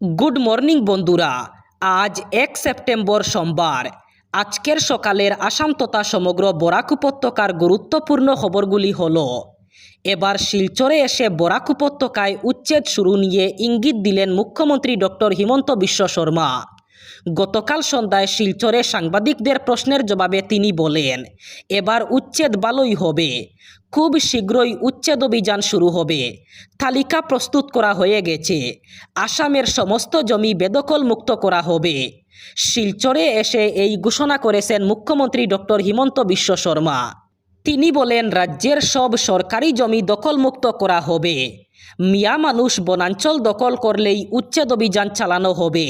Good morning বন্ধুরা। আজ এক সেপ্টেম্বর সোমবার। আজকের সকালের আসাম তথা সমগ্র বরাক উপত্যকার গুরুত্বপূর্ণ খবরগুলি হল, এবার শিলচরে এসে বরাক উপত্যকায় উচ্ছেদ শুরু নিয়ে ইঙ্গিত দিলেন মুখ্যমন্ত্রী ডক্টর হিমন্ত বিশ্ব শর্মা। গতকাল সন্ধ্যায় শিলচরে সাংবাদিকদের প্রশ্নের জবাবে তিনি বলেন, এবার উচ্ছেদ ভালোই হবে। খুব শীঘ্রই উচ্ছেদ অভিযান শুরু হবে। তালিকা প্রস্তুত করা হয়ে গেছে। আসামের সমস্ত জমি বেদখল মুক্ত করা হবে। শিলচরে এসে এই ঘোষণা করেছেন মুখ্যমন্ত্রী ডক্টর হিমন্ত বিশ্ব শর্মা। তিনি বলেন, রাজ্যের সব সরকারি জমি দখলমুক্ত করা হবে। মিয়া মানুষ বনাঞ্চল দখল করলেই উচ্ছেদ অভিযান চালানো হবে।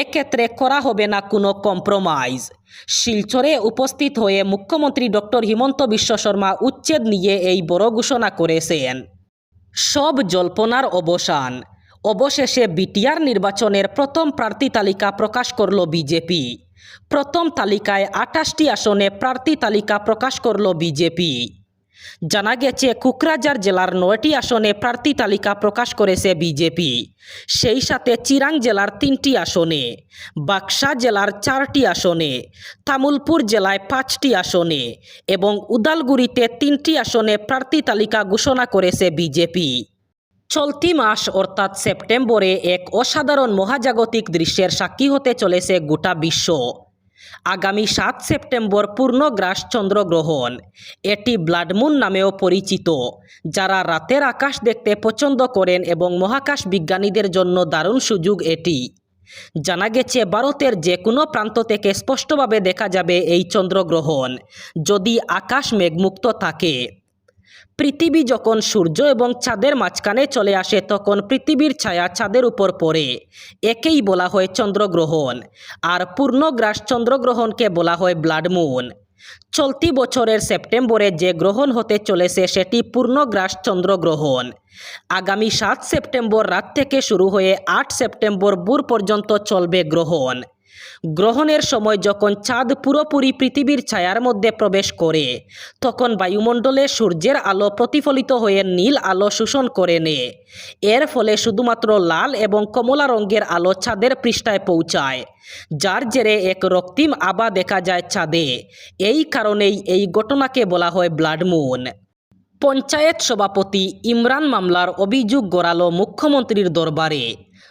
এক্ষেত্রে করা হবে না কোনো কম্প্রোমাইজ। শিলচরে উপস্থিত হয়ে মুখ্যমন্ত্রী ডক্টর হিমন্ত বিশ্ব শর্মা উচ্ছেদ নিয়ে এই বড় ঘোষণা করেছেন। সব জল্পনার অবসান। অবশেষে বিটিআর নির্বাচনের প্রথম প্রার্থী তালিকা প্রকাশ করল বিজেপি। প্রথম তালিকায় আঠাশটি আসনে প্রার্থী তালিকা প্রকাশ করল বিজেপি। জানা গেছে, কুকরাঝার জেলার নয়টি আসনে প্রার্থী তালিকা প্রকাশ করেছে বিজেপি। সেই সাথে চিরাং জেলার তিনটি আসনে, বাক্সা জেলার চারটি আসনে, তামুলপুর জেলায় পাঁচটি আসনে এবং উদালগুড়িতে তিনটি আসনে প্রার্থী তালিকা ঘোষণা করেছে বিজেপি। চলতি মাস, অর্থাৎ সেপ্টেম্বরে, এক অসাধারণ মহাজাগতিক দৃশ্যের সাক্ষী হতে চলেছে গোটা বিশ্ব। আগামী সাত সেপ্টেম্বর পূর্ণগ্রাস চন্দ্রগ্রহণ এটি ব্লাডমুন নামেও পরিচিত, যারা রাতের আকাশ দেখতে পছন্দ করেন এবং মহাকাশ বিজ্ঞানীদের জন্য দারুণ সুযোগ এটি। জানা গেছে, ভারতের যে কোনো প্রান্ত থেকে স্পষ্টভাবে দেখা যাবে এই চন্দ্রগ্রহণ, যদি আকাশ মেঘমুক্ত থাকে। পৃথিবী যখন সূর্য এবং চাঁদের মাঝখানে চলে আসে, তখন পৃথিবীর ছায়া চাঁদের উপর পড়ে। একেই বলা হয় চন্দ্রগ্রহণ। আর পূর্ণগ্রাস চন্দ্রগ্রহণকে বলা হয় ব্লাড মুন। চলতি বছরের সেপ্টেম্বরে যে গ্রহণ হতে চলেছে, সেটি পূর্ণগ্রাস চন্দ্রগ্রহণ। আগামী সাত সেপ্টেম্বর রাত থেকে শুরু হয়ে আট সেপ্টেম্বর ভোর পর্যন্ত চলবে গ্রহণ। গ্রহণের সময় যখন চাঁদ পুরোপুরি পৃথিবীর ছায়ার মধ্যে প্রবেশ করে, তখন বায়ুমণ্ডলে সূর্যের আলো প্রতিফলিত হয়ে নীল আলো শোষণ করে নেয়। এর ফলে শুধুমাত্র লাল এবং কমলা রঙের আলো চাঁদের পৃষ্ঠায় পৌঁছায়, যার জেরে এক রক্তিম আবা দেখা যায় চাঁদে এই কারণেই এই ঘটনাকে বলা হয় ব্লাড মুন। পঞ্চায়েত সভাপতি ইমরান মামলার অভিযোগ গড়ালো মুখ্যমন্ত্রীর দরবারে।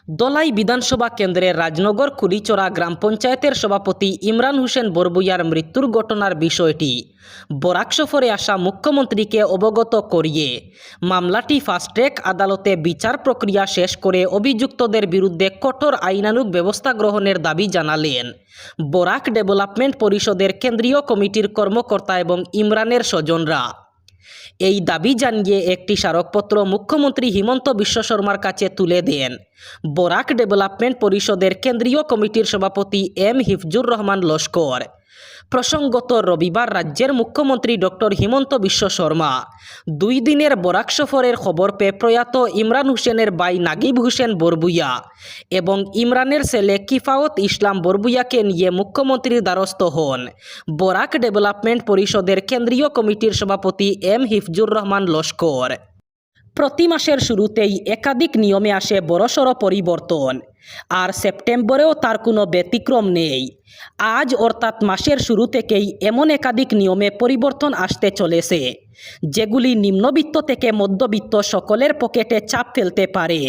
দলাই বিধানসভা কেন্দ্রের রাজনগর কুড়িচড়া গ্রাম পঞ্চায়েতের সভাপতি ইমরান হোসেন বরবুইয়ার মৃত্যুর ঘটনার বিষয়টি বরাক সফরে আসা মুখ্যমন্ত্রীকে অবগত করিয়ে মামলাটি ফাস্ট্র্যাক আদালতে বিচার প্রক্রিয়া শেষ করে অভিযুক্তদের বিরুদ্ধে কঠোর আইনানুগ ব্যবস্থা গ্রহণের দাবি জানালেন। বরাক ডেভেলপমেন্ট পরিষদের কেন্দ্রীয় কমিটির কর্মকর্তা এবং ইমরানের স্বজনরা। এই দাবি জানিয়ে একটি স্মারকপত্র মুখ্যমন্ত্রী হিমন্ত বিশ্ব শর্মার কাছে তুলে দেন। বরাক ডেভেলপমেন্ট পরিষদের কেন্দ্রীয় কমিটির সভাপতি এম হিফজুর রহমান লস্কর। প্রসঙ্গত রবিবার রাজ্যের মুখ্যমন্ত্রী ডক্টর হিমন্ত বিশ্ব শর্মা দুই দিনের বরাক সফরের খবর পেয়ে প্রয়াত ইমরান হোসেনের বাই নাগিব হোসেন বরবুইয়া এবং ইমরানের ছেলে কিফাওত ইসলাম বরবুইয়াকে নিয়ে মুখ্যমন্ত্রীর দ্বারস্থ হন। বরাক ডেভেলপমেন্ট পরিষদের কেন্দ্রীয় কমিটির সভাপতি এম হিফজুর রহমান লস্কর। প্রতি মাসের শুরুতেই একাধিক নিয়মে আসে বড়সড় পরিবর্তন। আর সেপ্টেম্বরেও তার কোনো ব্যতিক্রম নেই। আজ অর্থাৎ মাসের শুরু থেকেই এমন একাধিক নিয়মে পরিবর্তন আসতে চলেছে, যেগুলি নিম্নবিত্ত থেকে মধ্যবিত্ত সকলের পকেটে চাপ ফেলতে পারে।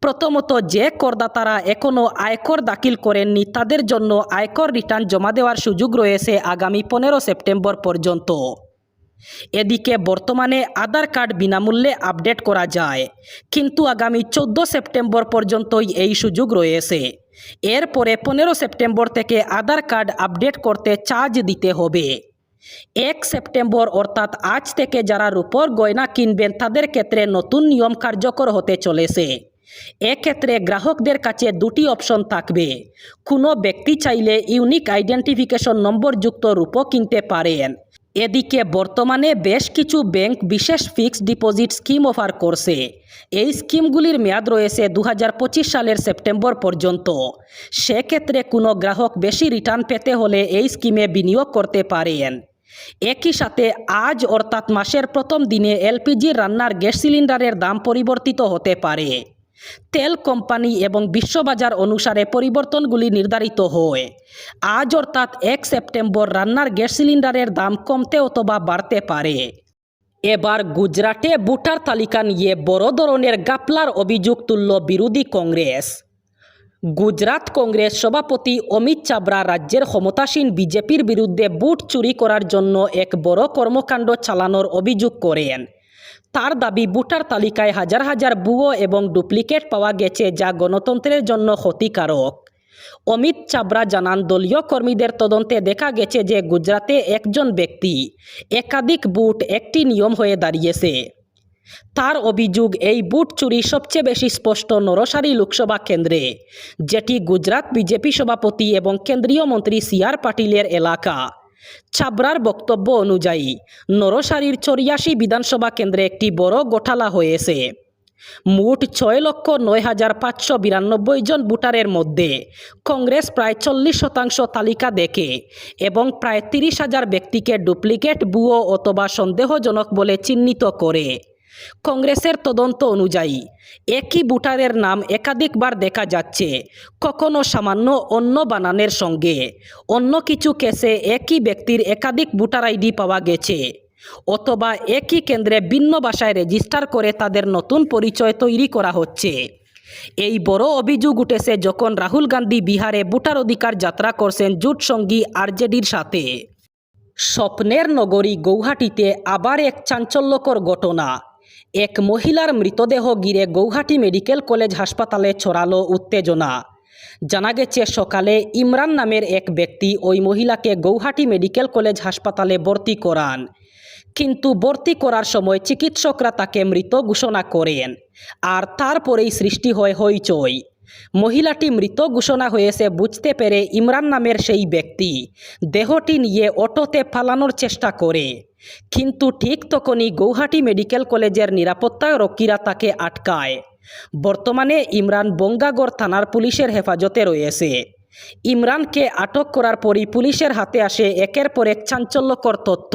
প্রথমত, যে করদাতারা এখনও আয়কর দাখিল করেননি, তাদের জন্য আয়কর রিটার্ন জমা দেওয়ার সুযোগ রয়েছে আগামী পনেরো সেপ্টেম্বর পর্যন্ত। এদিকে বর্তমানে আধার কার্ড বিনামূল্যে আপডেট করা যায়, কিন্তু আগামী চোদ্দ সেপ্টেম্বর পর্যন্তই এই সুযোগ রয়েছে। এরপরে পনেরো সেপ্টেম্বর থেকে আধার কার্ড আপডেট করতে চার্জ দিতে হবে। এক সেপ্টেম্বর অর্থাৎ আজ থেকে যারা রূপর গয়না কিনবেন, তাদের ক্ষেত্রে নতুন নিয়ম কার্যকর হতে চলেছে। এক্ষেত্রে গ্রাহকদের কাছে দুটি অপশন থাকবে। কোনো ব্যক্তি চাইলে ইউনিক আইডেন্টিফিকেশন নম্বর যুক্ত রূপো কিনতে পারেন। এদিকে বর্তমানে বেশ কিছু ব্যাংক বিশেষ ফিক্সড ডিপোজিট স্কিম অফার করছে। এই স্কিমগুলির মেয়াদ রয়েছে দু হাজার পঁচিশ সালের সেপ্টেম্বর পর্যন্ত। সেক্ষেত্রে কোনো গ্রাহক বেশি রিটার্ন পেতে হলে এই স্কিমে বিনিয়োগ করতে পারেন। একই সাথে আজ অর্থাৎ মাসের প্রথম দিনে এলপিজি রান্নার গ্যাস সিলিন্ডারের দাম পরিবর্তিত হতে পারে। তেল কোম্পানি এবং বিশ্ববাজার অনুসারে পরিবর্তনগুলি নির্ধারিত হয়। আজ অর্থাৎ এক সেপ্টেম্বর রান্নার গ্যাস সিলিন্ডারের দাম কমতে অথবা বাড়তে পারে। এবার গুজরাটে ভোটার তালিকা নিয়ে বড় ধরনের গাপলার অভিযোগ তুলল বিরোধী কংগ্রেস। গুজরাট কংগ্রেস সভাপতি অমিত চাবড়া রাজ্যের ক্ষমতাসীন বিজেপির বিরুদ্ধে বুট চুরি করার জন্য এক বড় কর্মকাণ্ড চালানোর অভিযোগ করেন। তার দাবি, ভোটার তালিকায় হাজার হাজার ভুয়ো এবং ডুপ্লিকেট পাওয়া গেছে যা গণতন্ত্রের জন্য ক্ষতিকারক। অমিত চাবরা জানান, দলীয় কর্মীদের তদন্তে দেখা গেছে যে গুজরাতে একজন ব্যক্তি একাধিক বুট একটি নিয়ম হয়ে দাঁড়িয়েছে। তার অভিযোগ, এই বুট চুরি সবচেয়ে বেশি স্পষ্ট নরসারি লোকসভা কেন্দ্রে, যেটি গুজরাট বিজেপি সভাপতি এবং কেন্দ্রীয় মন্ত্রী সি আর পাটিলের এলাকা। ছাবরার বক্তব্য অনুযায়ী, নরসারির চরিয়াশি বিধানসভা কেন্দ্রে একটি বড় গোঠালা হয়েছে। মোট ছয় লক্ষ নয় হাজার পাঁচশো বিরানব্বই জন ভোটারের মধ্যে কংগ্রেস প্রায় চল্লিশ শতাংশ তালিকা দেখে এবং প্রায় তিরিশ হাজার ব্যক্তিকে ডুপ্লিকেট বুয়ো অথবা সন্দেহজনক বলে চিহ্নিত করে। কংগ্রেসের তদন্ত অনুযায়ী, একই ভোটারের নাম একাধিকবার দেখা যাচ্ছে, কখনো সামান্য অন্য বানানের সঙ্গে। অন্য কিছু কেসে একই ব্যক্তির একাধিক ভোটার আইডি পাওয়া গেছে, অথবা একই কেন্দ্রে ভিন্ন ভাষায় রেজিস্টার করে তাদের নতুন পরিচয় তৈরি করা হচ্ছে। এই বড় অভিযোগ উঠেছে যখন রাহুল গান্ধী বিহারে ভোটার অধিকার যাত্রা করছেন জোট সঙ্গী আরজেডির সাথে। স্বপ্নের নগরী গৌহাটিতে আবার এক চাঞ্চল্যকর ঘটনা। এক মহিলার মৃতদেহ গিরে গৌহাটি মেডিকেল কলেজ হাসপাতালে ছড়ালো উত্তেজনা। জানা গেছে, সকালে ইমরান নামের এক ব্যক্তি ওই মহিলাকে গৌহাটি মেডিকেল কলেজ হাসপাতালে ভর্তি করান। কিন্তু ভর্তি করার সময় চিকিৎসকরা তাকে মৃত ঘোষণা করেন, আর তারপরেই সৃষ্টি হয় হইচই। মহিলাটি মৃত ঘোষণা হয়েছে বুঝতে পেরে ইমরান নামের সেই ব্যক্তি। দেহটি নিয়ে অটোতে পালানোর চেষ্টা করে। কিন্তু ঠিক তখনই গৌহাটি মেডিকেল কলেজের নিরাপত্তা রক্ষীরা তাকে আটকায়। বর্তমানে ইমরান বঙ্গাগড় থানার পুলিশের হেফাজতে রয়েছে। ইমরানকে আটক করার পরই পুলিশের হাতে আসে একের পর এক চাঞ্চল্যকর তথ্য।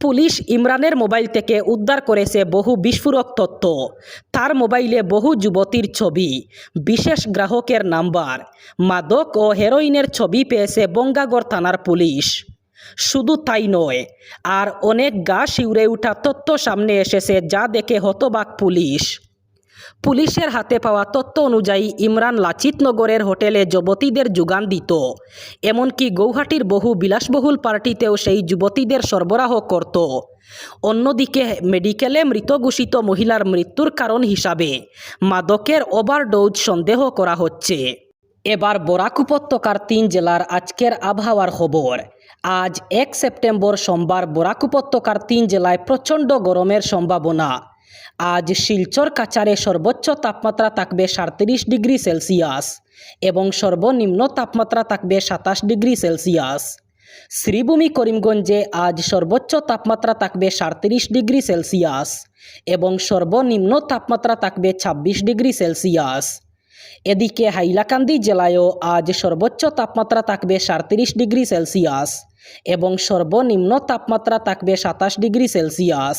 পুলিশ ইমরানের মোবাইল থেকে উদ্ধার করেছে বহু বিস্ফোরক তথ্য। তার মোবাইলে বহু যুবতীর ছবি, বিশেষ গ্রাহকের নাম্বার, মাদক ও হেরোইনের ছবি পেয়েছে বঙ্গাগড় থানার পুলিশ। শুধু তাই নয়, আর অনেক গা শিউরে ওঠা তথ্য সামনে এসেছে যা দেখে হতবাক পুলিশ। পুলিশের হাতে পাওয়া তথ্য অনুযায়ী ইমরান লাচিতনগরের হোটেলে যুবতীদের যোগান দিত। এমনকি গৌহাটির বহু বিলাসবহুল পার্টিতেও সেই যুবতীদের সরবরাহ করত। অন্যদিকে মেডিকেলে মৃত ঘোষিত মহিলার মৃত্যুর কারণ হিসাবে মাদকের ওভারডোজ সন্দেহ করা হচ্ছে। এবার বরাক উপত্যকার তিন জেলার আজকের আবহাওয়ার খবর। আজ এক সেপ্টেম্বর সোমবার বরাক উপত্যকার তিন জেলায় প্রচণ্ড গরমের সম্ভাবনা। আজ শিলচর কাচারে সর্বোচ্চ তাপমাত্রা থাকবে সাঁত্রিশ ডিগ্রি সেলসিয়াস এবং সর্বনিম্ন তাপমাত্রা থাকবে সাতাশ ডিগ্রি সেলসিয়াস। শ্রীভূমি করিমগঞ্জে আজ সর্বোচ্চ তাপমাত্রা থাকবে সাঁত্রিশ ডিগ্রি সেলসিয়াস এবং সর্বনিম্ন তাপমাত্রা থাকবে ছাব্বিশ ডিগ্রি সেলসিয়াস। এদিকে হাইলাকান্দি জেলায়ও আজ সর্বোচ্চ তাপমাত্রা থাকবে সাঁত্রিশ ডিগ্রি সেলসিয়াস এবং সর্বনিম্ন তাপমাত্রা থাকবে সাতাশ ডিগ্রি সেলসিয়াস।